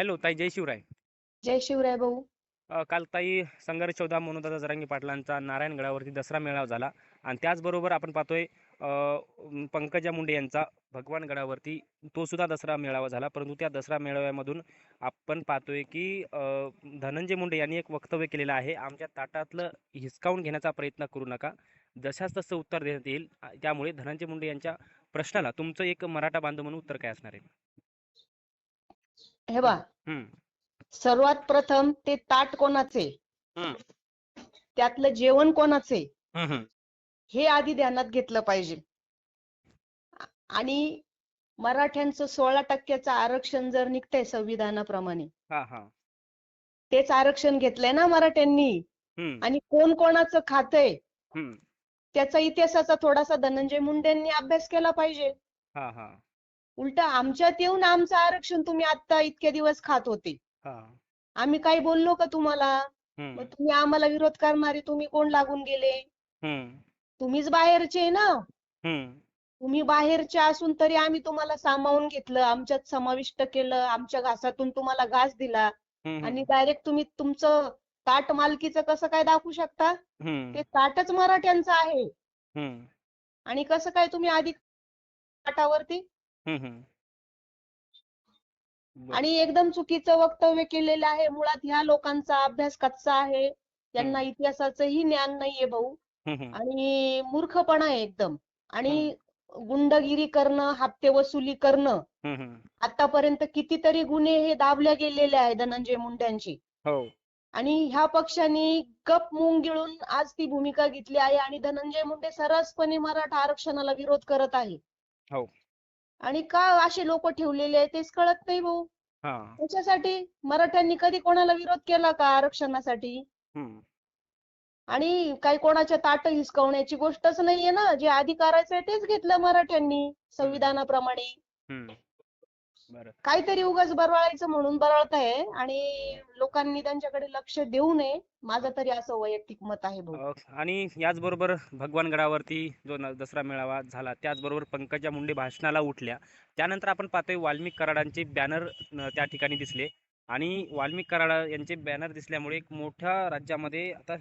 Hello ताई जय शिवराय. जय शिवराय भाऊ. अ, काल ताई संघर्ष योद्धा मनोदादा जरांगे पाटलांचा नारायणगडावरती दसरा मेळावा झाला. आणि त्याचबरोबर आपण पाहतोय अ, म, पंकजा मुंडे यांचा भगवान गडावरती तो सुद्धा दसरा मेळावा झाला. परंतु त्या दसरा मेळाव्यामधून आपण पाहतोय की अ, धनंजय मुंडे यांनी एक वक्तव्य केलेलं आहे आमच्या ताटातलं हिसकावून घेण्याचा प्रयत्न करू नका. जशास तसं उत्तर देण्यात येईल. आ, त्यामुळे धनंजय मुंडे यांच्या प्रश्नाला तुमचं एक मराठा बांधव म्हणून उत्तर काय असणार आहे? हे बा सर्वात प्रथम ते ताट कोणाचे? त्यातलं जेवण कोणाचे. हे आधी ध्यानात घेतलं पाहिजे. आणि मराठ्यांचं सोळा टक्क्याचं आरक्षण जर निघतंय संविधानाप्रमाणे. हा हा. तेच आरक्षण घेतलंय ना मराठ्यांनी? आणि कोण कोणाचं खातंय. त्याचा इतिहासाचा थोडासा धनंजय मुंडेंनी अभ्यास केला पाहिजे. हा हा. उलट आमच्यात येऊन आमचं आरक्षण तुम्ही आता इतके दिवस खात होते. हा. आम्ही काही बोललो का तुम्हाला? मग तुम्ही आम्हाला विरोध करणारे तुम्ही कोण लागून गेले? तुम्हीच बाहेरचे ना. तुम्ही बाहेरचे असून तरी आम्ही तुम्हाला सामावून घेतलं आमच्यात समाविष्ट केलं आमच्या घासातून तुम्हाला घास दिला आणि डायरेक्ट तुम्ही तुमचं ताट मालकीचं कसं काय दाखवू शकता? ते ताटच मराठ्यांचं आहे. आणि कसं काय तुम्ही आधी ताटावरती बरं. आणि एकदम चुकीचं वक्तव्य केलेलं आहे. मुळात ह्या लोकांचा अभ्यास कच्चा आहे. त्यांना इतिहासाचंही ज्ञान नाहीये भाऊ. आणि मूर्खपणा आहे एकदम. आणि गुंडगिरी करणं हप्ते वसुली करणं. आतापर्यंत कितीतरी गुन्हे हे दाबले गेलेले आहेत धनंजय मुंडेंची हो. आणि ह्या पक्षांनी गप मूग गिळून आज ती भूमिका घेतली आहे आणि धनंजय मुंडे सर्रासपणे मराठा आरक्षणाला विरोध करत आहे. हो. आणि का असे लोक ठेवलेले आहेत तेच कळत नाही भाऊ. हा. त्याच्यासाठी मराठ्यांनी कधी कोणाला विरोध केला का आरक्षणासाठी? हम्म, आणि काही कोणाच्या ताट हिसकवण्याची गोष्टच नाहीये ना. जे आधी करायचंय तेच घेतलं मराठ्यांनी संविधानाप्रमाणे. हम्म. काहीतरी उगाच बरळायचं म्हणून बरळताय आणि लोकांनी त्यांच्याकडे लक्ष देऊ नये. माझं तरी असं वैयक्तिक मत आहे भाऊ अ, आणि याचबरोबर भगवान गडावरती जो न- दसरा मेळावा झाला त्याचबरोबर पंकजा मुंडे भाषणाला उठल्या. त्यानंतर आपण पाहतोय वाल्मिक कराडांचे बॅनर त्या ठिकाणी दिसले. आणि वाल्मिक कराड यांचे बॅनर दिसल्यामुळे एक मोठ्या राज्यामध्ये आता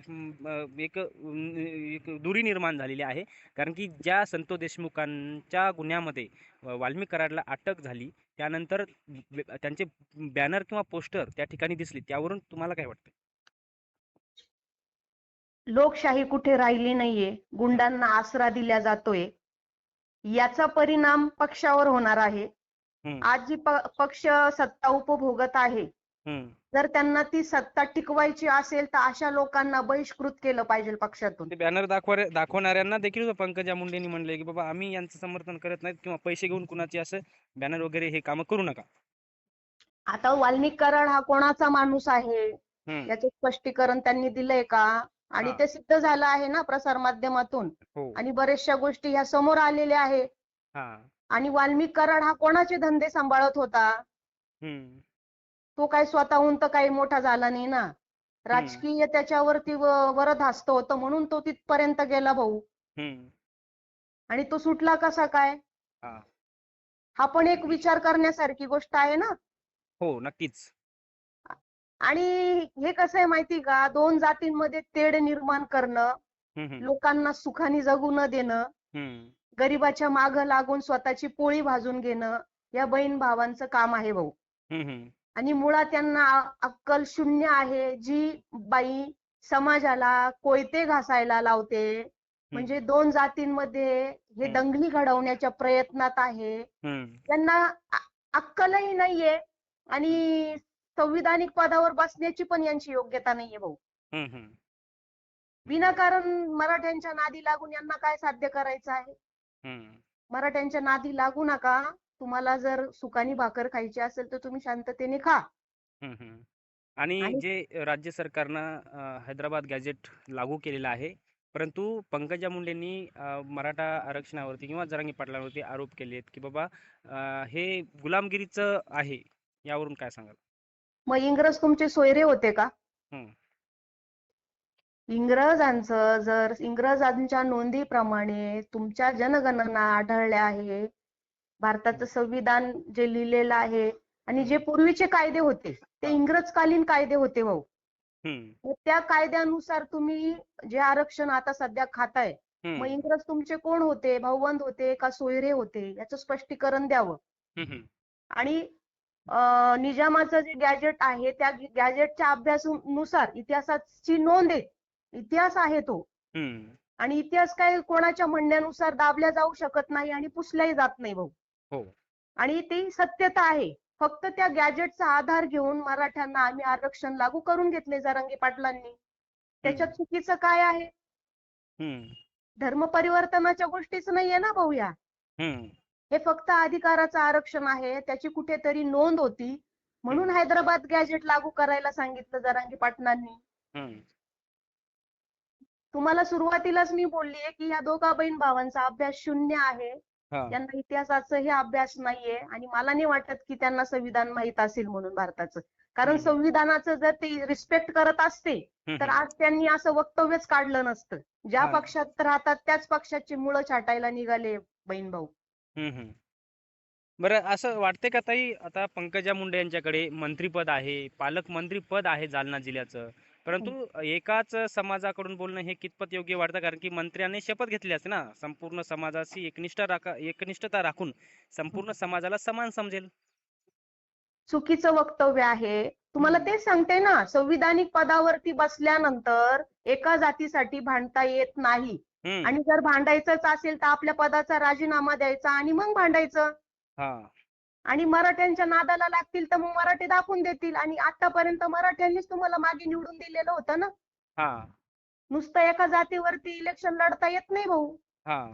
एक एक दुरी निर्माण झालेली आहे. कारण की ज्या संतोष देशमुखांच्या गुन्ह्यामध्ये वाल्मिक कराडला अटक झाली त्यानंतर त्यांचे बॅनर किंवा पोस्टर त्या ठिकाणी दिसले. त्यावरून तुम्हाला काय वाटतं लोकशाही कुठे राहिली नाहीये गुंडांना आसरा दिला जातोय याचा परिणाम पक्षावर होणार आहे. आज जी पक्ष सत्ता उपभोगत आहे. जर त्यांना ती सत्ता टिकवायची असेल तर अशा लोकांना बहिष्कृत केलं पाहिजे पक्षातून. ते बॅनर दाखवा दाखवणाऱ्यांना देखील पंकजा मुंडेंनी म्हणले की बाबा आम्ही यांचं समर्थन करत नाहीत किंवा पैसे घेऊन कुणाचे असं बॅनर वगैरे हे कामं करू नका. आता वाल्मिक कराड हा कोणाचा माणूस आहे? याचे स्पष्टीकरण त्यांनी दिलंय का? आणि. ते सिद्ध झालं आहे ना प्रसार माध्यमातून? हो. आणि बऱ्याचशा गोष्टी ह्या समोर आलेल्या आहे. आणि वाल्मिक कराड हा कोणाचे धंदे सांभाळत होता? तो काय स्वतःहून तर काही मोठा झाला नाही ना. राजकीय त्याच्यावरती व- वरदहस्त होतं म्हणून तो तिथपर्यंत गेला भाऊ. आणि तो सुटला कसा काय? हा. पण एक विचार करण्यासारखी गोष्ट आहे ना. हो नक्कीच. आणि हे कसं आहे माहिती का? दोन जातींमध्ये तेढ निर्माण करणं लोकांना सुखाने जगू न देणं गरिबाच्या माग लागून स्वतःची पोळी भाजून घेणं या बहीण भावांचं काम आहे भाऊ. आणि मुळात त्यांना अक्कल शून्य आहे. जी बाई समाजाला कोयते घासायला लावते म्हणजे दोन जातींमध्ये हे. दंगली घडवण्याच्या प्रयत्नात आहे. त्यांना अक्कलही नाहीये आणि संविधानिक पदावर बसण्याची पण यांची योग्यता नाहीये भाऊ. विनाकारण मराठ्यांच्या नादी लागून यांना काय साध्य करायचं आहे. मराठ्यांच्या नादी लागू नका. तुम्हाला जर सुखानी भाकर खायची असेल तर तुम्ही शांततेने खा हम्म, हम्म. आणि आणि- जे राज्य सरकारनं अ, हैदराबाद गॅजेट लागू केलेलं आहे परंतु पंकजा मुंडेंनी अ, मराठा आरक्षणावरती किंवा जरांगी पाटलांवरती आरोप केले आहेत की बाबा अ, हे गुलामगिरीचं आहे यावरून काय सांगाल मग इंग्रज तुमचे सोयरे होते का हम्म. इंग्रजांचं जर इंग्रजांच्या नोंदीप्रमाणे तुमच्या जनगणना आढळल्या आहे भारताचं संविधान जे लिहिलेलं आहे आणि जे पूर्वीचे कायदे होते ते. इंग्रजकालीन कायदे होते भाऊ. त्या कायद्यानुसार तुम्ही जे आरक्षण आता सध्या खाताय मग इंग्रज तुमचे कोण होते? भाऊबंद होते का सोयरे होते? याचं स्पष्टीकरण द्यावं. आणि निजामाचं जे गॅजेट आहे त्या गॅजेटच्या अभ्यासानुसार इतिहासाची नोंद आहे. इतिहास आहे तो. आणि इतिहास काय कोणाच्या म्हणण्यानुसार दाबल्या जाऊ शकत नाही आणि पुसल्याही जात नाही भाऊ. हो. आणि ती सत्यता आहे. फक्त त्या गॅजेटचा आधार घेऊन मराठ्यांना आम्ही आरक्षण लागू करून घेतले जरांगे पाटलांनी. त्याच्यात चुकीचं काय आहे? धर्म परिवर्तनाच्या गोष्टीच नाहीये ना भाऊ या हे फक्त अधिकाराचं आरक्षण आहे. त्याची कुठेतरी नोंद होती. म्हणून हैदराबाद गॅजेट लागू करायला सांगितलं जरांगे पाटलांनी. तुम्हाला सुरुवातीलाच मी बोललीये की या दोघा बहीण भावांचा अभ्यास शून्य आहे. हा त्यांना इतिहासाचाही अभ्यास नाहीये आणि मला नाही वाटत की त्यांना संविधान माहीत असेल म्हणून भारताचं कारण. संविधानाचं जर ते रिस्पेक्ट करत असते तर. आज त्यांनी असं वक्तव्यच काढलं नसतं ज्या हा. पक्षात राहतात त्याच पक्षाची मुळं छाटायला निघाले बहीण भाऊ. बरं असं वाटतंय का ताई आता पंकजा मुंडे यांच्याकडे मंत्रीपद आहे पालकमंत्री पद आहे जालना जिल्ह्याचं परंतु एकाच समाजाकडून बोलणं हे कितपत योग्य वाटतं? कारण की मंत्र्यांनी शपथ घेतली असते ना संपूर्ण समाजाशी एकनिष्ठ राखा एकनिष्ठता राखून संपूर्ण समाजाला समान समजेल. चुकीचं वक्तव्य आहे. तुम्हाला. तेच सांगते ना संविधानिक पदावरती बसल्यानंतर एका जातीसाठी भांडता येत नाही. आणि जर भांडायचंच असेल तर आपल्या पदाचा राजीनामा द्यायचा आणि मग भांडायचं. हा. आणि मराठ्यांच्या नादाला लागतील तर मग मराठी दाखवून देतील. आणि आतापर्यंत मराठ्यांनीच तुम्हाला मागे निवडून दिलेलं होतं ना? हा. नुसतं एका जातीवरती इलेक्शन लढता येत नाही भाऊ. हा.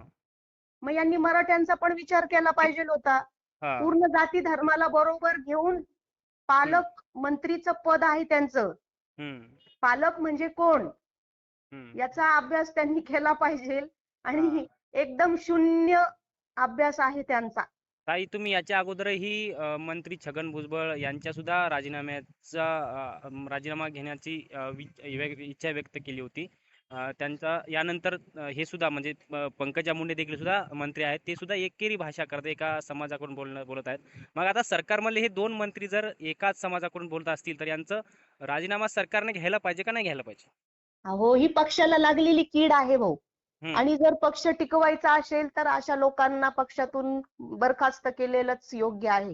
मग यांनी मराठ्यांचा पण विचार केला पाहिजे होता. हा. पूर्ण जाती धर्माला बरोबर घेऊन पालक मंत्रीचं पद आहे त्यांचं. हम्म. पालक म्हणजे कोण? हम्म. याचा अभ्यास त्यांनी केला पाहिजे. आणि हा. एकदम शून्य अभ्यास आहे त्यांचा. ताई तुम्ही याच्या अगोदरही मंत्री छगन भुजबळ यांच्या सुद्धा राजीनाम्याचा राजीनामा घेण्याची इच्छा व्यक्त केली होती. त्यांचा यानंतर हे सुद्धा म्हणजे पंकजा मुंडे देखील सुद्धा मंत्री आहेत. ते सुद्धा एकेरी भाषा करत एका समाजाकडून बोलणं बोलत आहेत. मग आता सरकारमधले हे दोन मंत्री जर एकाच समाजाकडून बोलत असतील तर यांचं राजीनामा सरकारने घ्यायला पाहिजे का नाही घ्यायला पाहिजे? हो ही पक्षाला लागलेली कीड आहे भाऊ. आणि जर पक्ष टिकवायचा असेल तर अशा लोकांना पक्षातून बरखास्त केलेलंच योग्य आहे.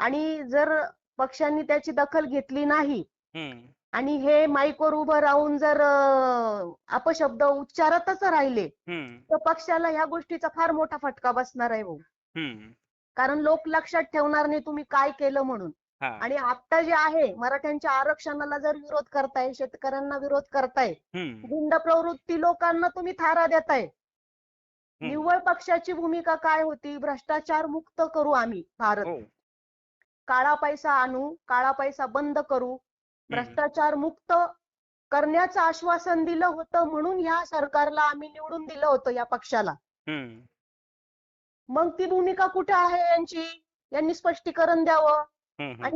आणि जर पक्षांनी त्याची दखल घेतली नाही आणि हे माईकवर उभं राहून जर अपशब्द उच्चारतच राहिले तर पक्षाला ह्या गोष्टीचा फार मोठा फटका बसणार आहे भाऊ. कारण लोक लक्षात ठेवणार नाही तुम्ही काय केलं म्हणून. आणि आता जे आहे मराठ्यांच्या आरक्षणाला जर विरोध करताय शेतकऱ्यांना विरोध करताय गुंड प्रवृत्ती लोकांना तुम्ही थारा देताय. निव्वळ पक्षाची भूमिका काय होती? भ्रष्टाचार मुक्त करू आम्ही भारत. हो. काळा पैसा आणू काळा पैसा बंद करू भ्रष्टाचार मुक्त करण्याचं आश्वासन दिलं होतं म्हणून ह्या सरकारला आम्ही निवडून दिलं होतं या पक्षाला. मग ती भूमिका कुठे आहे यांची? यांनी स्पष्टीकरण द्यावं. आणि